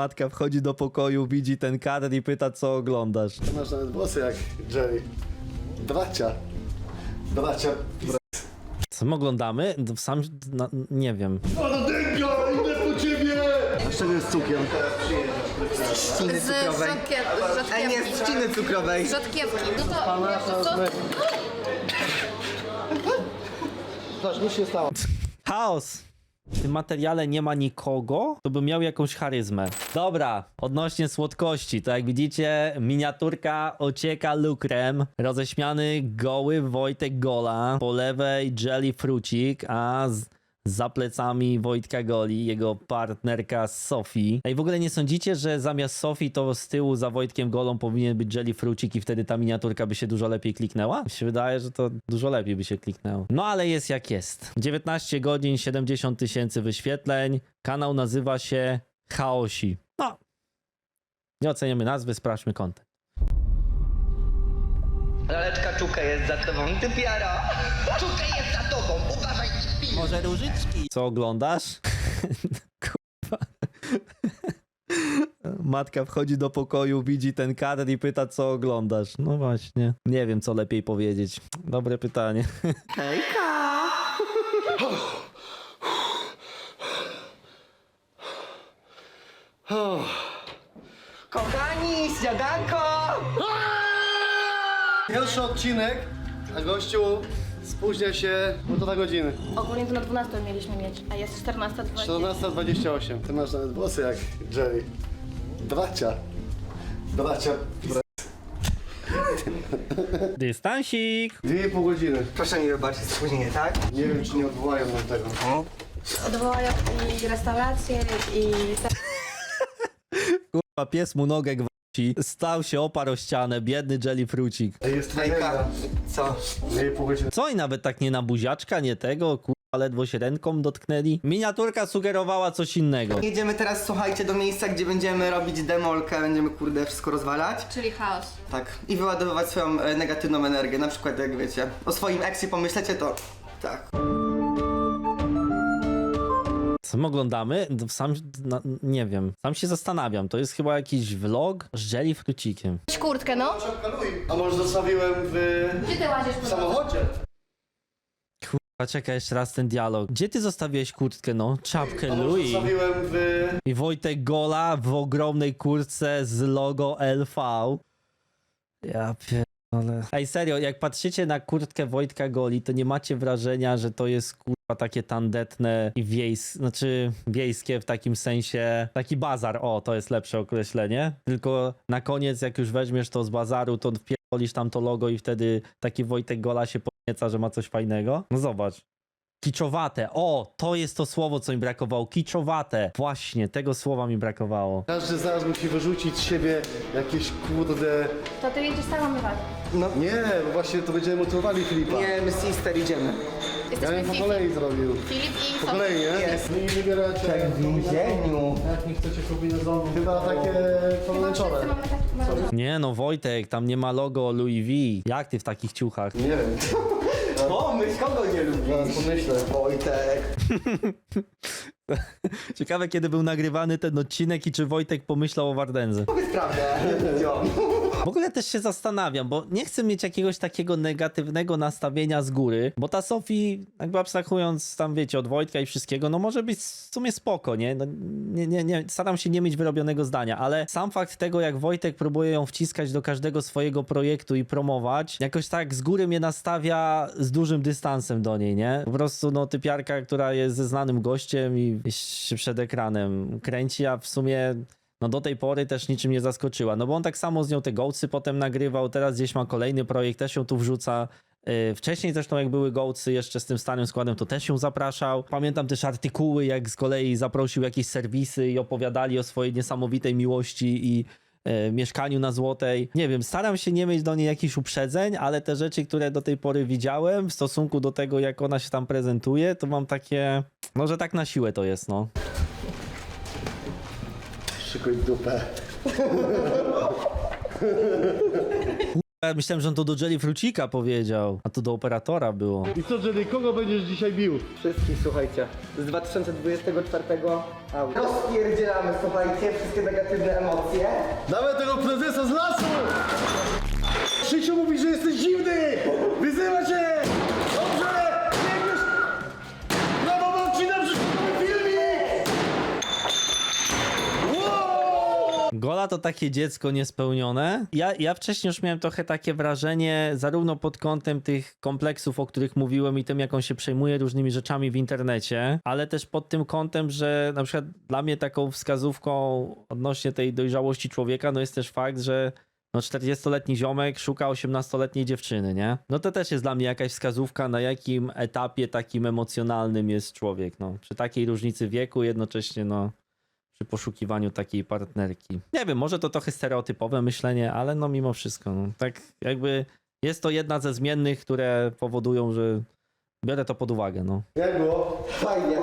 Matka wchodzi do pokoju, widzi ten kadr i pyta, co oglądasz. Masz nawet włosy jak Jerry. Bracia. Bracia. Co my oglądamy? Sam, no, nie wiem. Dęga, idę po ciebie! A z czego jest cukier? trzciny Z cukrowej. rzodkiew- A nie, z rzodkiewki. trzciny cukrowej. Rzodkiewki. No to, to, to, Zobacz, nic się stało. Chaos! W tym materiale nie ma nikogo, to by miał jakąś charyzmę. Dobra, odnośnie słodkości, to jak widzicie, miniaturka ocieka lukrem. Roześmiany goły Wojtek Gola, po lewej Jelly Frucik, a z, za plecami Wojtka Goli, jego partnerka Sofii. Ej, w ogóle nie sądzicie, że zamiast Sofii to z tyłu za Wojtkiem Golą powinien być Jelly Frucik i wtedy ta miniaturka by się dużo lepiej kliknęła? Mi się wydaje, że to dużo lepiej by się kliknęło. No ale jest jak jest. 19 godzin, 70 tysięcy wyświetleń. Kanał nazywa się Chaosi. No. Nie oceniamy nazwy, sprawdźmy kontent. Laleczka czuka jest za tobą, ty piara. Czuka jest za tobą, uważaj. Może różyczki. Co oglądasz? Kurwa. Matka wchodzi do pokoju, widzi ten kadr i pyta, co oglądasz. No właśnie. Nie wiem, co lepiej powiedzieć. Dobre pytanie. Hejka. Kochani, śniadanko. Pierwszy odcinek, a gościu spóźnia się półtora godziny. Ogólnie to na 12 mieliśmy mieć, a jest 14.20. 14.28. Ty masz nawet włosy jak Jerry. Bracia. Bracia. Dystansik! Dwie i pół godziny. Proszę mi wybaczyć spóźnienie, tak? Nie wiem, czy nie odwołają nam tego. Odwołają i restauracje i Kurwa, pies mu nogę Stał się, oparł o ścianę. Biedny Jelly Frucik. Ej, Jest tragedja. Co? Co i nawet tak nie na buziaczka, nie tego, kurwa, ledwo się ręką dotknęli. Miniaturka sugerowała coś innego. Jedziemy teraz, słuchajcie, do miejsca, gdzie będziemy robić demolkę, będziemy kurde wszystko rozwalać. czyli chaos. Tak. I wyładowywać swoją e, negatywną energię. Na przykład, jak wiecie, o swoim eksie pomyślecie, to tak. Co my oglądamy? Sam, na, nie wiem, sam się zastanawiam. To jest chyba jakiś vlog z Jelly Frucikiem. kurtkę, no. A może zostawiłem w, Gdzie ty łazisz w po samochodzie? A czekaj jeszcze raz ten dialog. Gdzie ty zostawiłeś kurtkę, no? Czapkę A może Louis. zostawiłem w... I Wojtek Gola w ogromnej kurtce z logo LV. Ja pierdolę. Ej, serio, jak patrzycie na kurtkę Wojtka Goli, to nie macie wrażenia, że to jest kurwa takie tandetne i wiejskie, znaczy wiejskie w takim sensie, taki bazar, o, to jest lepsze określenie. Tylko na koniec, jak już weźmiesz to z bazaru, to wpierdolisz tam to logo i wtedy taki Wojtek Gola się podnieca, że ma coś fajnego. No zobacz. Kiczowate. O, to jest to słowo, co mi brakowało. Kiczowate. Właśnie, tego słowa mi brakowało. Każdy zaraz musi wyrzucić z siebie jakieś kurde... To ty jedziesz sam mywać. No. Nie, bo właśnie to będziemy motywowali Filipa. Nie, my sister idziemy. Ja bym po kolei zrobił. Filip i Po Sofia. kolei, nie? Jest. I wybieracie... w więzieniu. Jak nie chcecie kombinezonu? Chyba takie Chyba pomarańczowe. wszyscy mamy tak mamy- Nie no, Wojtek, tam nie ma logo Louis V. Jak ty w takich ciuchach? Nie wiem. Pomyśl, kogo nie lubi? Zaraz pomyślę. Wojtek. Ciekawe, kiedy był nagrywany ten odcinek i czy Wojtek pomyślał o Wardędze. Powiedz prawdę. Jo. W ogóle też się zastanawiam, bo nie chcę mieć jakiegoś takiego negatywnego nastawienia z góry, bo ta Sofii, jakby abstrahując tam, wiecie, od Wojtka i wszystkiego, no może być w sumie spoko, nie? No, nie, nie, nie? Staram się nie mieć wyrobionego zdania, ale sam fakt tego, jak Wojtek próbuje ją wciskać do każdego swojego projektu i promować, jakoś tak z góry mnie nastawia z dużym dystansem do niej, nie? Po prostu, no, typiarka, która jest ze znanym gościem i się przed ekranem kręci, a w sumie no do tej pory też niczym nie zaskoczyła. No bo on tak samo z nią te gołcy potem nagrywał, teraz gdzieś ma kolejny projekt, też ją tu wrzuca. Yy, Wcześniej zresztą jak były gołcy jeszcze z tym starym składem, to też ją zapraszał. Pamiętam też artykuły, jak z kolei zaprosił jakieś serwisy i opowiadali o swojej niesamowitej miłości i yy, mieszkaniu na Złotej. Nie wiem, staram się nie mieć do niej jakichś uprzedzeń, ale te rzeczy, które do tej pory widziałem w stosunku do tego, jak ona się tam prezentuje, to mam takie... Może tak na siłę to jest, no. Szykuj dupę. Ja myślałem, że on to do Jelly Frucika powiedział, a to do operatora było. I co, Jerry, kogo będziesz dzisiaj bił? Wszystkich, słuchajcie. Z 2024 out. Rozpierdzielamy, słuchajcie, wszystkie negatywne emocje. Dawaj tego prezesa z lasu! Krzysiu mówi, że jesteś dziwny! Wyzywa cię! To takie dziecko niespełnione. Ja, ja wcześniej już miałem trochę takie wrażenie, zarówno pod kątem tych kompleksów, o których mówiłem i tym, jak on się przejmuje różnymi rzeczami w internecie, ale też pod tym kątem, że na przykład dla mnie taką wskazówką odnośnie tej dojrzałości człowieka, no jest też fakt, że no 40-letni ziomek szuka 18-letniej dziewczyny, nie? No to też jest dla mnie jakaś wskazówka, na jakim etapie takim emocjonalnym jest człowiek, no. Przy takiej różnicy wieku jednocześnie, no przy poszukiwaniu takiej partnerki. Nie wiem, może to trochę stereotypowe myślenie, ale no mimo wszystko, no, tak jakby jest to jedna ze zmiennych, które powodują, że biorę to pod uwagę, no. Jak było? Fajnie.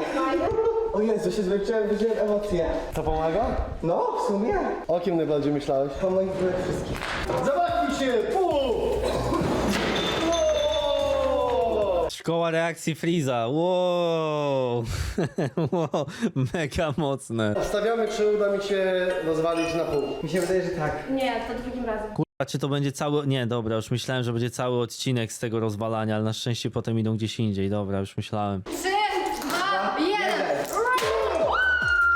O Jezu, się zmęczyłem, wyżyłem emocje. To pomaga? No, w sumie. O kim najbardziej myślałeś? Po moich wszystkich. Zamachnij się! Pół! Wow! Szkoła reakcji Freeza, wow, wow, mega mocne. Wstawiamy, czy uda mi się rozwalić na pół. Mi się wydaje, że tak. Nie, to drugim razem. Kurwa, czy to będzie cały... Nie, dobra, już myślałem, że będzie cały odcinek z tego rozwalania, ale na szczęście potem idą gdzieś indziej, dobra, już myślałem. Trzy, dwa, jeden.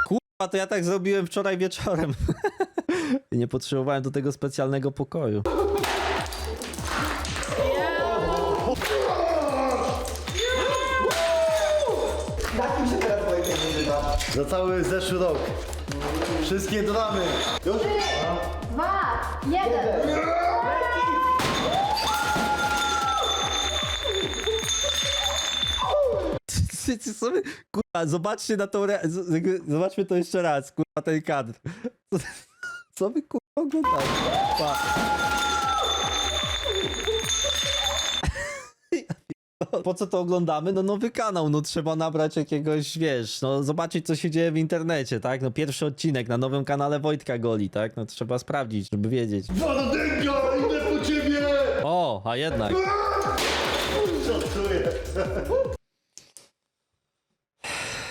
Kurwa, to ja tak zrobiłem wczoraj wieczorem. Nie potrzebowałem do tego specjalnego pokoju. Za cały zeszły rok. Wszystkie dramy. Już? Dwa, jeden. Ty sobie, kurwa, zobaczcie na tą re... z- jakby- Zobaczmy to jeszcze raz, kurwa, ten kadr. Co, co wy, kurwa, oglądacie? Pa. Po co to oglądamy? No nowy kanał, no trzeba nabrać jakiegoś, wiesz, no zobaczyć co się dzieje w internecie, tak? No pierwszy odcinek na nowym kanale Wojtka Goli, tak? No trzeba sprawdzić, żeby wiedzieć. Wardęga, idę po ciebie! O, a jednak. Żartuję.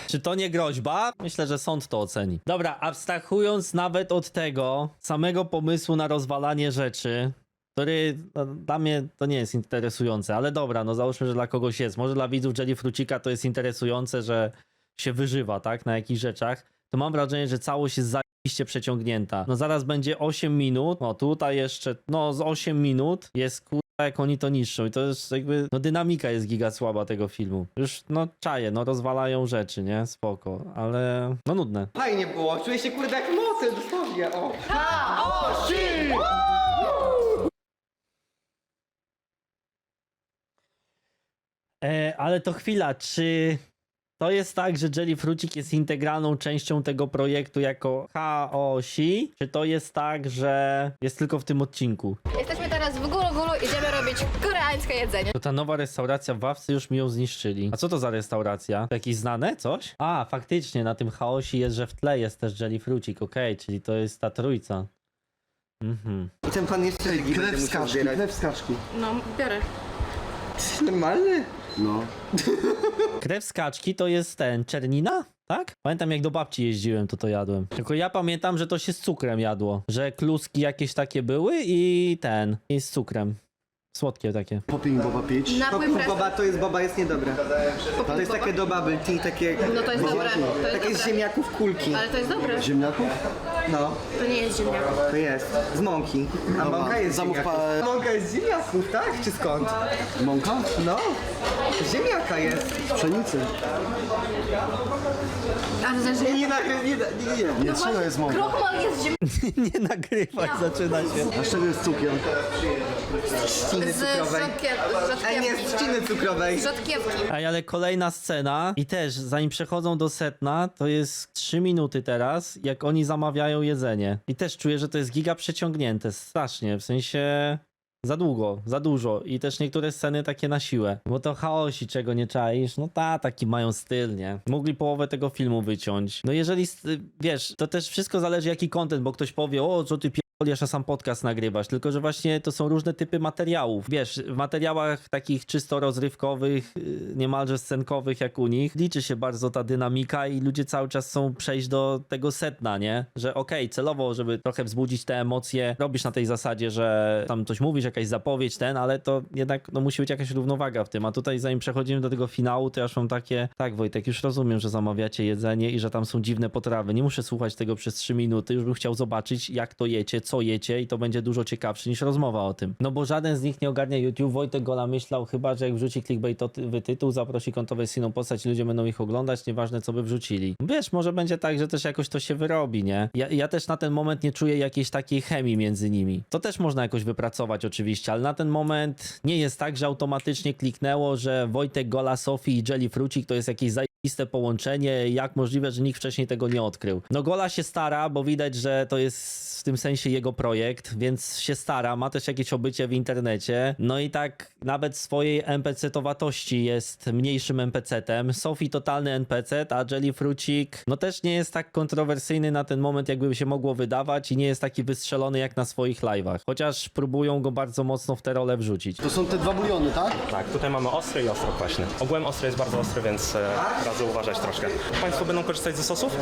Czy to nie groźba? Myślę, że sąd to oceni. Dobra, abstrahując nawet od tego samego pomysłu na rozwalanie rzeczy, który no, dla mnie to nie jest interesujące, ale dobra, no załóżmy, że dla kogoś jest. Może dla widzów Jelly Frucika to jest interesujące, że się wyżywa, tak, na jakichś rzeczach. To mam wrażenie, że całość jest zajebiście przeciągnięta. No zaraz będzie 8 minut, no tutaj jeszcze, no z 8 minut jest kurwa jak oni to niszczą i to jest jakby, no dynamika jest giga słaba tego filmu. Już, no czaje, no rozwalają rzeczy, nie? Spoko, ale no nudne. Fajnie było, czuję się kurde jak motyl, dosłownie, o. E, ale to chwila, czy to jest tak, że Jelly Frucik jest integralną częścią tego projektu jako HOSI? Czy to jest tak, że jest tylko w tym odcinku? Jesteśmy teraz w Gulu Gulu, idziemy robić koreańskie jedzenie. To ta nowa restauracja w Wawce już mi ją zniszczyli. A co to za restauracja? To jakieś znane coś? A, faktycznie, na tym chaosie jest, że w tle jest też Jelly Frucik, okej, czyli to jest ta trójca. Mhm. I ten pan jeszcze Krew z kaczki. No, biorę. Jesteś normalny? No. Krew z kaczki to jest ten, czernina? Tak? Pamiętam jak do babci jeździłem, to to jadłem. Tylko ja pamiętam, że to się z cukrem jadło. Że kluski jakieś takie były i ten, i z cukrem. Słodkie takie. Popping Boba pić. Napój Pop, presto. boba to jest boba jest niedobre. To jest takie do bubble tea, takie... No to jest dobre. To jest Takie z dobre. ziemniaków kulki. Ale to jest dobre. Ziemniaków? No, To nie jest ziemniak. to jest. Z mąki. A mąka jest z Zamów ziemniaków. pa- Mąka jest z ziemniaków, tak? Czy skąd? Mąka? No, z ziemniaka jest. Z pszenicy. A to znaczy... Nie, nie, nie, nie, nie, nie. Nie, z czego jest mąka? Krochmal jest ziemniak. Nie nagrywaj, zaczyna się. A z czego jest cukier? Trzciny Z cukrowej. rzodkiew- Ej, nie, z trzciny cukrowej. Rzodkiewki. Ej, ale kolejna scena i też zanim przechodzą do setna, to jest 3 minuty teraz, jak oni zamawiają jedzenie. I też czuję, że to jest giga przeciągnięte, strasznie, w sensie za długo, za dużo i też niektóre sceny takie na siłę. Bo to chaosi, czego nie czaisz, no ta, taki mają styl, nie? Mogli połowę tego filmu wyciąć. No jeżeli, st- wiesz, to też wszystko zależy jaki content, bo ktoś powie, o, co ty jeszcze sam podcast nagrywasz, tylko że właśnie to są różne typy materiałów. Wiesz, w materiałach takich czysto rozrywkowych, yy, niemalże scenkowych jak u nich, liczy się bardzo ta dynamika i ludzie cały czas chcą przejść do tego setna, nie? Że okej, celowo, żeby trochę wzbudzić te emocje, robisz na tej zasadzie, że tam coś mówisz, jakaś zapowiedź, ten, ale to jednak no, musi być jakaś równowaga w tym. A tutaj zanim przechodzimy do tego finału, to ja już mam takie, tak Wojtek, już rozumiem, że zamawiacie jedzenie i że tam są dziwne potrawy. Nie muszę słuchać tego przez 3 minuty, już bym chciał zobaczyć, jak to jecie, co jecie i to będzie dużo ciekawsze niż rozmowa o tym. No bo żaden z nich nie ogarnia YouTube. Wojtek Gola myślał chyba, że jak wrzuci clickbaitowy tytuł, zaprosi kontrowersyjną postać i ludzie będą ich oglądać, nieważne co by wrzucili. Wiesz, może będzie tak, że też jakoś to się wyrobi, nie? Ja, ja też na ten moment nie czuję jakiejś takiej chemii między nimi. To też można jakoś wypracować oczywiście, ale na ten moment nie jest tak, że automatycznie kliknęło, że Wojtek Gola, Sofii i Jelly Frucik to jest jakieś zajebiste połączenie. Jak możliwe, że nikt wcześniej tego nie odkrył? No Gola się stara, bo widać, że to jest w tym sensie jego projekt, więc się stara, ma też jakieś obycie w internecie. No i tak nawet swojej NPC-towatości jest mniejszym NPC-tem. Sophie totalny NPC, a Jelly Frucik no też nie jest tak kontrowersyjny na ten moment, jakby się mogło wydawać i nie jest taki wystrzelony jak na swoich live'ach. Chociaż próbują go bardzo mocno w tę rolę wrzucić. To są te dwa buliony, tak? Tak, tutaj mamy ostry i ostro kwaśny. Ogółem ostry jest bardzo ostry, więc e, radzę uważać troszkę. Państwo będą korzystać ze sosów?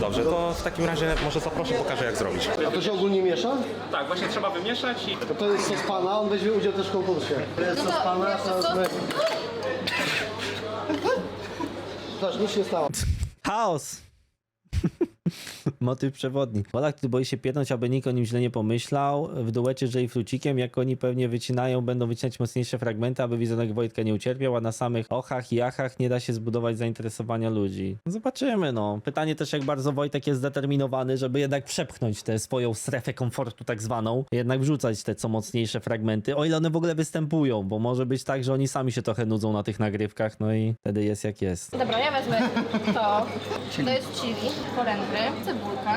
Dobrze, to w takim razie może zaproszę, pokażę jak zrobić. A to się ogólnie miesza? Tak, właśnie trzeba wymieszać i To, to jest sos pana, on weźmie udział też w konkursie. To jest No sos pana, teraz my. Zobacz, nic się stało. Chaos! Motyw przewodni. Polak, który boi się pierdnąć, aby nikt o nim źle nie pomyślał. W duecie Jay Frucikiem, jak oni pewnie wycinają, będą wycinać mocniejsze fragmenty, aby wizerunek Wojtka nie ucierpiał, a na samych ochach i achach nie da się zbudować zainteresowania ludzi. Zobaczymy, no. Pytanie też, jak bardzo Wojtek jest zdeterminowany, żeby jednak przepchnąć tę swoją strefę komfortu tak zwaną, jednak wrzucać te co mocniejsze fragmenty, o ile one w ogóle występują, bo może być tak, że oni sami się trochę nudzą na tych nagrywkach, no i wtedy jest jak jest. Dobra, ja wezmę to. To jest chili, porędry, cebulka,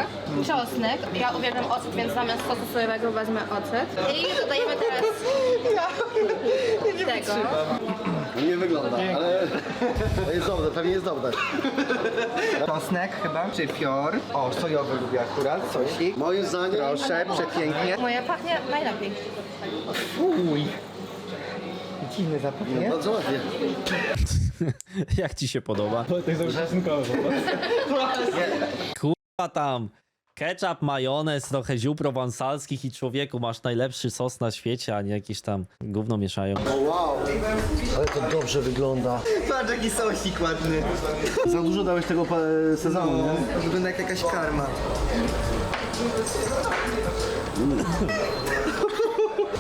czosnek. Ja uwielbiam ocet, więc zamiast sosu sojowego wezmę ocet. I dodajemy teraz tego. No Nie wygląda, ale to jest dobre, pewnie jest dobre. Czosnek chyba, czy fior. O, sojowy lubię akurat, sosik. Moim zdaniem... Proszę, przepięknie. Moja pachnie najlepiej. Fuj. Dziwny zapach, nie? Bardzo ładnie. Jak ci się podoba? Kurwa tam. Ketchup, majonez, trochę ziół prowansalskich i człowieku masz najlepszy sos na świecie, a nie jakieś tam gówno mieszają. Wow, ale to dobrze wygląda. Patrz jaki sosik ładny. Za dużo dałeś tego e, sezamu, nie? Wygląda jak jakaś karma.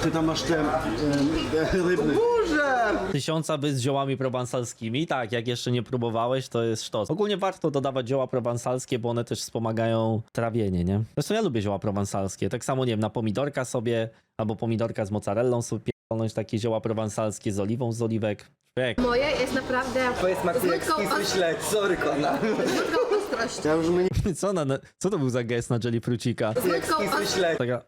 Ty tam masz ten e, rybny. Boże! Tysiąca by z ziołami prowansalskimi, tak, jak jeszcze nie próbowałeś, to jest sztos. Ogólnie warto dodawać zioła prowansalskie, bo one też wspomagają trawienie, nie? Zresztą ja lubię zioła prowansalskie, tak samo, nie wiem, na pomidorka sobie, albo pomidorka z mozzarellą sobie pierdolnąć takie zioła prowansalskie z oliwą z oliwek. Człowiek. Moje jest naprawdę To jest z smakuje jak nutką, skisły os- śledź, sorry kona. z nutką ostrości. Ja już mnie Co, na, co to był za gest na Jelly Frucika? Z ostrości. śledź. Taka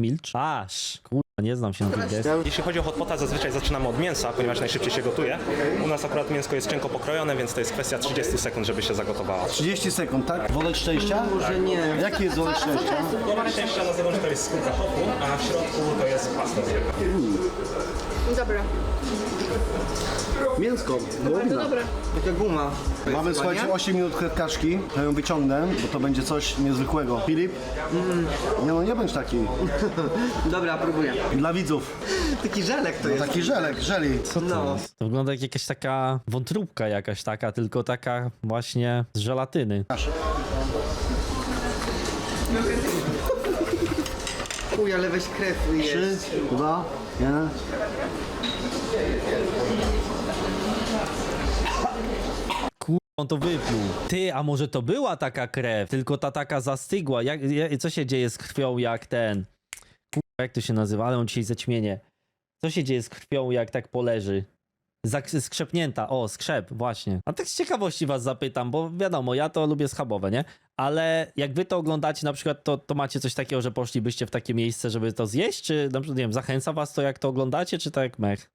milcz? Aż, kurwa, nie znam się na tych gestach. jeśli chodzi o hotpota, zazwyczaj zaczynamy od mięsa, ponieważ najszybciej się gotuje. U nas akurat mięsko jest cienko pokrojone, więc to jest kwestia 30 sekund, żeby się zagotowało. 30 sekund, tak? Worek szczęścia? Może nie. Jaki jest to szczęścia? Kolor szczęścia na zewnątrz to jest skórka hopu, a w środku to jest pasta zwykła. Dobra, Mięsko, bardzo dobre. Taka guma. Mamy, słuchajcie, 8 minut kredkaczki. Ja ją wyciągnę, bo to będzie coś niezwykłego. Filip? Nie no, nie bądź taki. Dobra, próbuję. Dla widzów. Taki żelek to jest. Taki żelek, żeli. Co to No. jest? To wygląda jak jakaś taka wątróbka jakaś taka, tylko taka właśnie z żelatyny. Chuj, ale weź krew Trzy, jest. dwa, jeden. On to wypluł. Ty, a może to była taka krew, tylko ta taka zastygła. Jak, jak, co się dzieje z krwią jak ten... Jak to się nazywa? Ale on dzisiaj zaćmienie. Co się dzieje z krwią jak tak poleży? Zak- skrzepnięta, o, skrzep, właśnie. A tak z ciekawości was zapytam, bo wiadomo, ja to lubię schabowe, nie? Ale jak wy to oglądacie na przykład, to, to macie coś takiego, że poszlibyście w takie miejsce, żeby to zjeść? Czy na przykład, nie wiem, zachęca was to, jak to oglądacie, czy tak mech?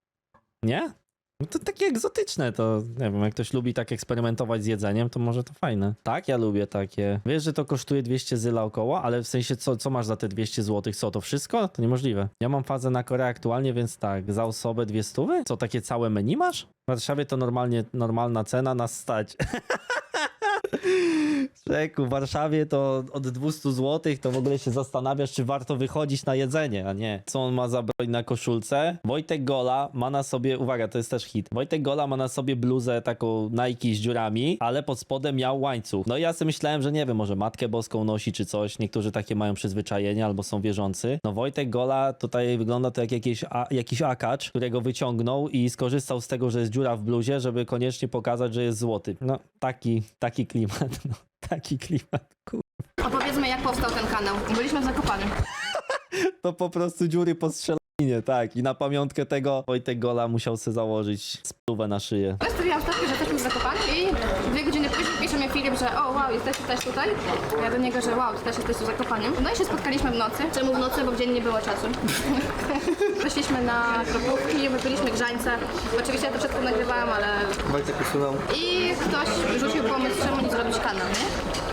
Nie? No to takie egzotyczne, to nie wiem, jak ktoś lubi tak eksperymentować z jedzeniem, to może to fajne. Tak, ja lubię takie. Wiesz, że to kosztuje 200 zyla około, ale w sensie co, co masz za te 200 zł? Co, to wszystko? To niemożliwe. Ja mam fazę na Koreę aktualnie, więc tak, za osobę dwie stówy? Co, takie całe menu masz? W Warszawie to normalnie, normalna cena nas stać. Czeku, w Warszawie to od 200 zł to w ogóle się zastanawiasz, czy warto wychodzić na jedzenie, a nie. Co on ma za broń na koszulce? Wojtek Gola ma na sobie, uwaga, to jest też hit. Wojtek Gola ma na sobie bluzę taką Nike z dziurami, ale pod spodem miał łańcuch. No i ja sobie myślałem, że nie wiem, może Matkę Boską nosi czy coś. Niektórzy takie mają przyzwyczajenie albo są wierzący. No Wojtek Gola tutaj wygląda to jak jakiś, a, jakiś akacz, którego wyciągnął i skorzystał z tego, że jest dziura w bluzie, żeby koniecznie pokazać, że jest złoty. No taki, taki klimat, no taki klimat. Kur... Opowiedzmy, jak powstał ten kanał. Byliśmy w Zakopanem. To po prostu dziury po strzelaninie, tak. I na pamiątkę tego Wojtek Gola musiał sobie założyć spluwę na szyję. Wystawiłam stawkę, że jesteśmy w Zakopanem i dwie godziny później pisze mi Filip, że o wow, jesteście też tutaj. Ja do niego, że wow, ty też jesteś w Zakopanem. No i się spotkaliśmy w nocy. Czemu w nocy? Bo w dzień nie było czasu. Weszliśmy na kropówki, wypiliśmy grzańce. Oczywiście ja to wszystko nagrywałam, ale... Wojtek usunął. I ktoś rzucił pomysł, czemu nie zrobić kanał, nie?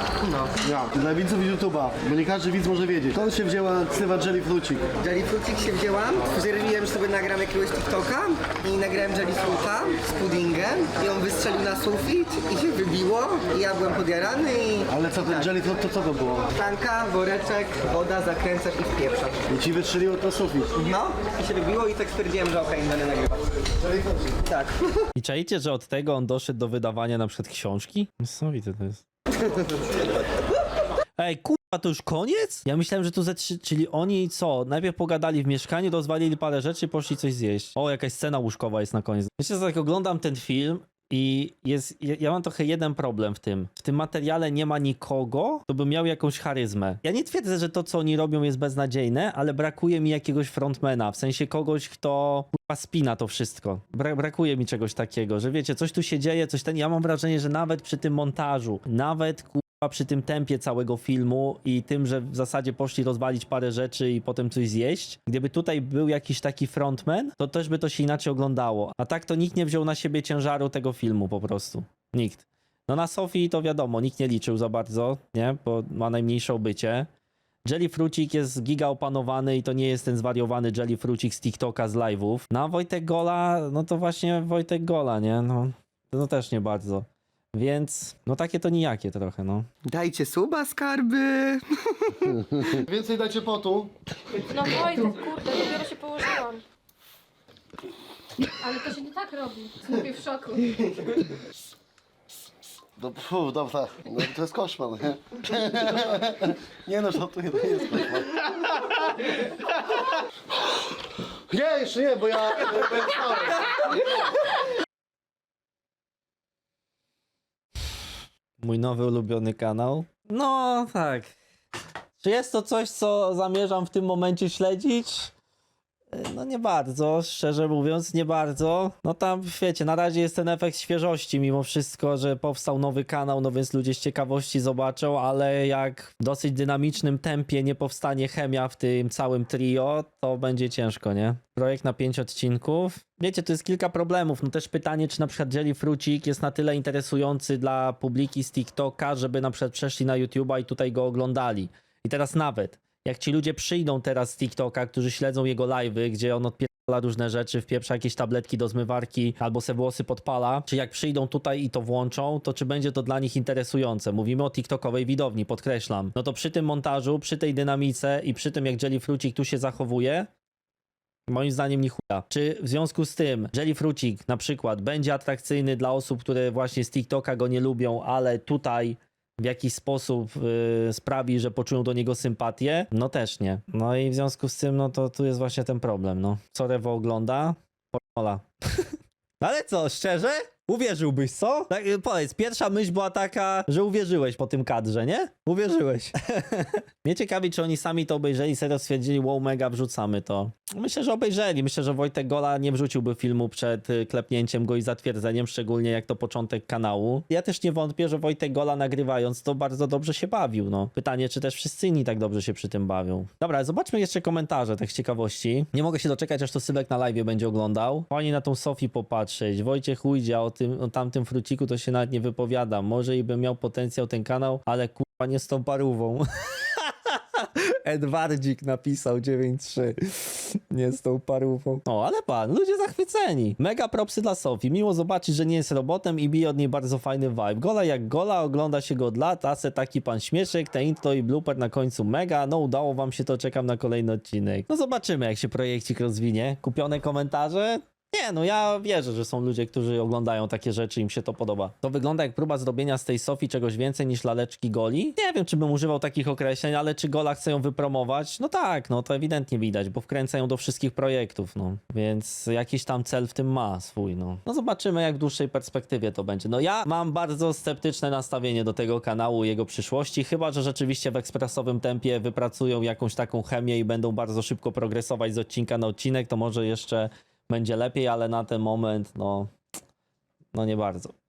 Ja, dla widzów YouTube'a, bo nie każdy widz może wiedzieć. Skąd się wzięła ksywa Jelly Frucik? Jelly Frucik się wzięłam, stwierdziłem, że sobie nagram jakiegoś TikToka i nagrałem Jelly Fruta z puddingiem i on wystrzelił na sufit i się wybiło i ja byłem podjarany i... Ale co ten Jelly Fruit, to co to było? Szklanka, woreczek, woda, zakręcasz i wpieprzasz. I ci wytrzeliło to sufit. No, i się wybiło i tak stwierdziłem, że okej, będę nagrywać. Tak. I czajcie, że od tego on doszedł do wydawania na przykład książki? Niesamowite to jest. Ej, kurwa, to już koniec? Ja myślałem, że tu ze trzy, czyli oni co? Najpierw pogadali w mieszkaniu, rozwalili parę rzeczy, poszli coś zjeść. O, jakaś scena łóżkowa jest na koniec. Myślę, że tak oglądam ten film i jest, ja, mam trochę jeden problem w tym. W tym materiale nie ma nikogo, kto by miał jakąś charyzmę. Ja nie twierdzę, że to, co oni robią jest beznadziejne, ale brakuje mi jakiegoś frontmana, w sensie kogoś, kto spina to wszystko. Bra brakuje mi czegoś takiego, że wiecie, coś tu się dzieje, coś ten. Ja mam wrażenie, że nawet przy tym montażu, nawet kurwa przy tym tempie całego filmu i tym, że w zasadzie poszli rozwalić parę rzeczy i potem coś zjeść, gdyby tutaj był jakiś taki frontman, to też by to się inaczej oglądało. A tak to nikt nie wziął na siebie ciężaru tego filmu po prostu. Nikt. No na Sofii to wiadomo, nikt nie liczył za bardzo, nie? Bo ma najmniejsze obycie. Jelly Frucik jest giga opanowany i to nie jest ten zwariowany Jelly Frucik z TikToka, z live'ów. No a Wojtek Gola, no to właśnie Wojtek Gola, nie? No, no też nie bardzo. Więc, no takie to nijakie trochę, no. Dajcie suba, skarby. Więcej dajcie potu. No Wojtek, kurde, dopiero się położyłam. Ale to się nie tak robi. Mówię w szoku. No, pfu, dobra, no, to jest koszmar, nie? Nie no, żartuję, to nie jest koszmar. Nie, jeszcze nie, bo ja... byłem chory. Mój nowy ulubiony kanał. No, tak. Czy jest to coś, co zamierzam w tym momencie śledzić? E, No nie bardzo, szczerze mówiąc, nie bardzo. No tam, wiecie, na razie jest ten efekt świeżości mimo wszystko, że powstał nowy kanał, no więc ludzie z ciekawości zobaczą, ale jak w dosyć dynamicznym tempie nie powstanie chemia w tym całym trio, to będzie ciężko, nie? Projekt na pięć odcinków. Wiecie, to jest kilka problemów. No też pytanie, czy na przykład Jelly Frucik jest na tyle interesujący dla publiki z TikToka, żeby na przykład przeszli na YouTube'a i tutaj go oglądali. I teraz nawet, jak ci ludzie przyjdą teraz z TikToka, którzy śledzą jego live'y, gdzie on odpierdala różne rzeczy, wpieprza jakieś tabletki do zmywarki albo se włosy podpala, czy jak przyjdą tutaj i to włączą, to czy będzie to dla nich interesujące? Mówimy o TikTokowej widowni, podkreślam. No to przy tym montażu, przy tej dynamice i przy tym jak Jelly Frucik tu się zachowuje, Moim zdaniem nie chuja. Czy w związku z tym Jelly Frucik na przykład będzie atrakcyjny dla osób, które właśnie z TikToka go nie lubią, ale tutaj w jakiś sposób yy, sprawi, że poczują do niego sympatię? No też nie. No i w związku z tym, no to tu jest właśnie ten problem, no. Co Rewo ogląda? Pornola. No ale co, szczerze? Uwierzyłbyś, co? Tak, y, powiedz, pierwsza myśl była taka, że uwierzyłeś po tym kadrze, nie? Uwierzyłeś. Mnie ciekawi, czy oni sami to obejrzeli, serio stwierdzili, wow, mega, wrzucamy to. Myślę, że obejrzeli. Myślę, że Wojtek Gola nie wrzuciłby filmu przed y, klepnięciem go i zatwierdzeniem, szczególnie jak to początek kanału. Ja też nie wątpię, że Wojtek Gola nagrywając to bardzo dobrze się bawił, no. Pytanie, czy też wszyscy inni tak dobrze się przy tym bawią. Dobra, zobaczmy jeszcze komentarze, tak z ciekawości. Nie mogę się doczekać, aż to Sylwek na live będzie oglądał. Fajnie na tą Sofię popatrzeć. Wojciech ujdzie, o tym, o tamtym fruciku to się nawet nie wypowiada. Może i by miał potencjał ten kanał, ale kurwa nie z tą parówą. Edwardzik napisał 9-3. Nie z tą parówą. O, ale pan, ludzie zachwyceni. Mega propsy dla Sofii. Miło zobaczyć, że nie jest robotem i bije od niej bardzo fajny vibe. Gola jak gola, ogląda się go od lat, a se taki pan śmieszek, te intro i blooper na końcu mega. No udało wam się to, czekam na kolejny odcinek. No zobaczymy, jak się projekcik rozwinie. Kupione komentarze? Nie, no ja wierzę, że są ludzie, którzy oglądają takie rzeczy, im się to podoba. To wygląda jak próba zrobienia z tej Sofii czegoś więcej niż laleczki goli. Nie wiem, czy bym używał takich określeń, ale czy gola chce ją wypromować? No tak, no to ewidentnie widać, bo wkręca ją do wszystkich projektów, no. Więc jakiś tam cel w tym ma swój, no. No zobaczymy, jak w dłuższej perspektywie to będzie. No ja mam bardzo sceptyczne nastawienie do tego kanału jego przyszłości, chyba, że rzeczywiście w ekspresowym tempie wypracują jakąś taką chemię i będą bardzo szybko progresować z odcinka na odcinek, to może jeszcze będzie lepiej, ale na ten moment, no, no nie bardzo.